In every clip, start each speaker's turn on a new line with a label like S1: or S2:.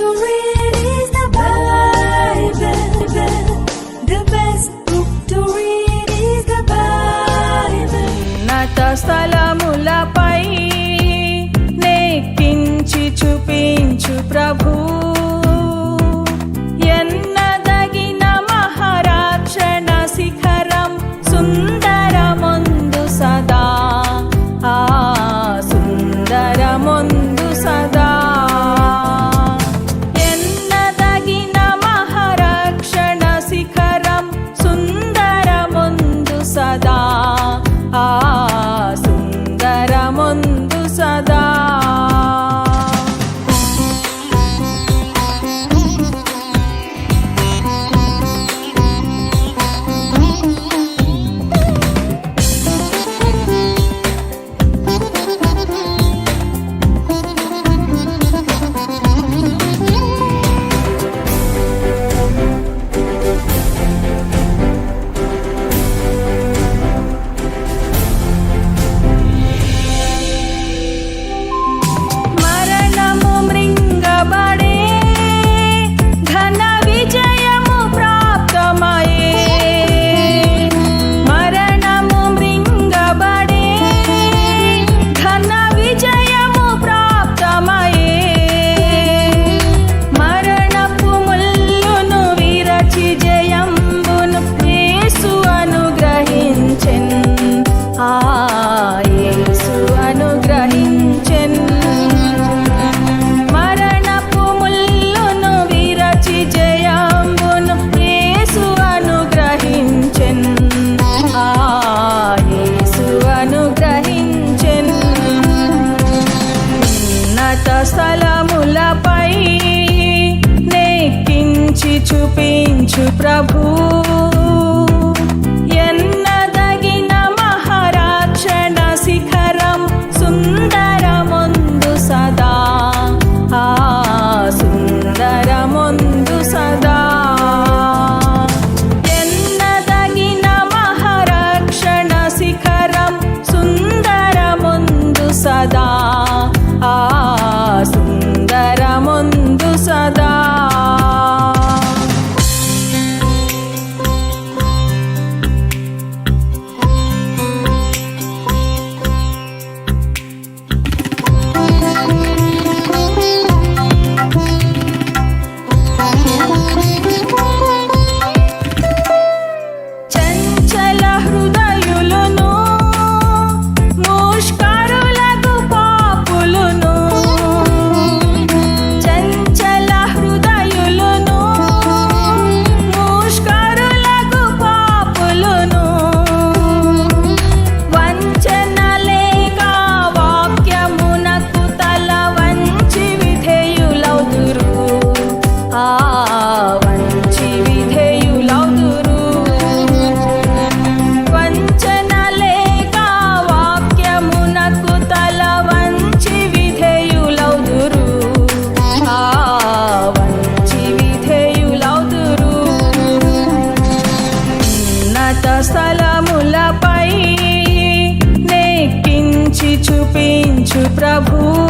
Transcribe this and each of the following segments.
S1: to read is the Bible. The best book to read is the Bible.
S2: ఉన్నత స్థలములపై నెక్కించి చూపించు ప్రభు స్థలములపై నెక్కించి చూపించు ప్రభు. ఎన్నదగిన మహారాక్షణ శిఖరం సుందరముందు సదా. ఆ సుందరముందు సదా. ఎన్నదగిన మహారక్షణ శిఖరం సుందరముందు సదా. చూపించు ప్రభూ.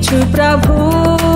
S2: స్థలములపై నెక్కించి చూపించు ప్రభు